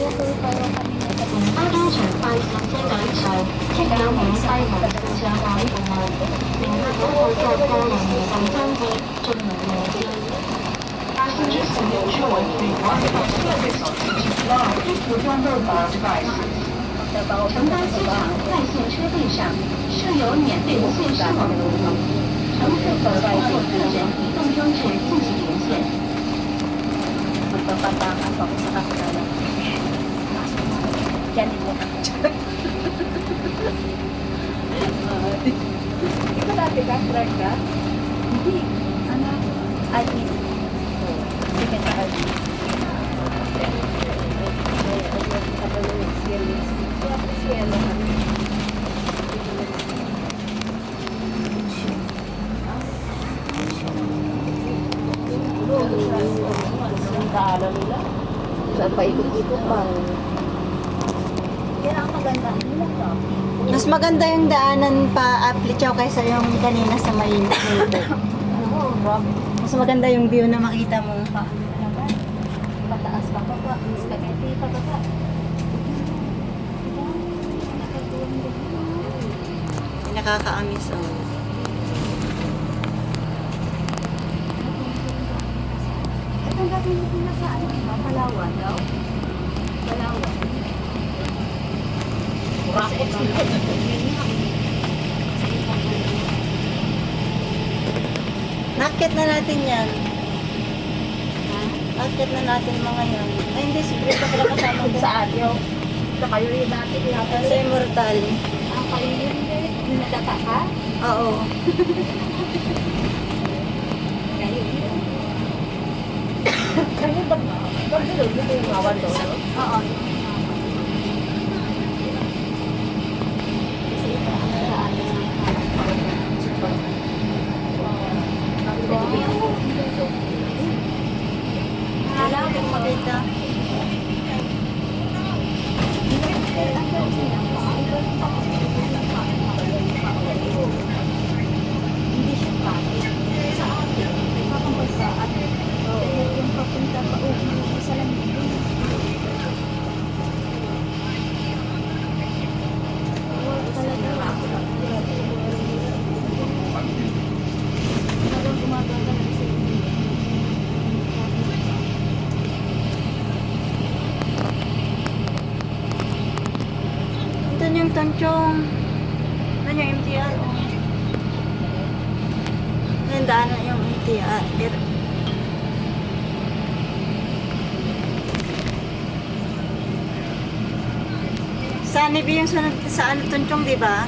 Passengers can enjoy the Wi-Fi service on TG 机场在线车队上设有免费无线网的，乘客可通过个人移动装置进行连线。Magpapatangan pa ako sa kakilala. Yan mo na. Hindi ko dati ka, Clark ka? Hindi. Ano? Admin. Hindi ka sa admin. Ang. Saan pa ikot-ikot pa? Yan ang maganda. Nila to. Mas maganda yung daanan pa Aplichaw kaysa yung kanina sa Maynila. Oo, rock. Mas maganda yung view na makita mo. Pa, ano ba? Pataas pa pa pa. Spaghetti pa pa pa. Nakakaamis oh. Ito ang gagawin mo na sa ano, diba? Palawan daw. Palawan. Rocket. Nakit na natin yan. Nakit na natin mga yan. Ay hindi, si Brito pala kasama doon. Sa adyo. Sa kayo rin natin. Sa Immortal. Ang kayo rin. Ninadaka ka? Oo. Kayo rin. Kayo ba? Ba't doon? Dito yung awan doon? Oo. এটা। Doon yung Tonchong. Doon yung MTR. oh. Yung daanan yung MTR. Sa Nibi yung sunod sa ano Tonchong, di ba?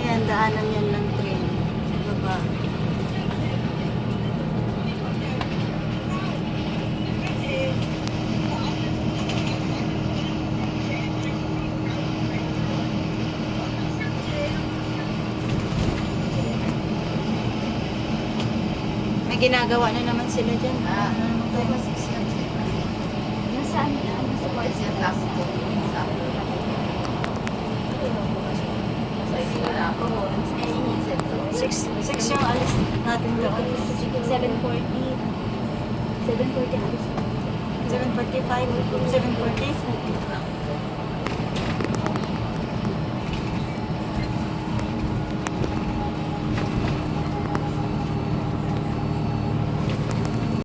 Ayan, daanan yan ng train. Sa baba. May ginagawa na naman sila dyan. Ah, Nasaan na? Nasa Barcelona. six, six yung alis natin doon. 740. 740 alis na. 745, 740.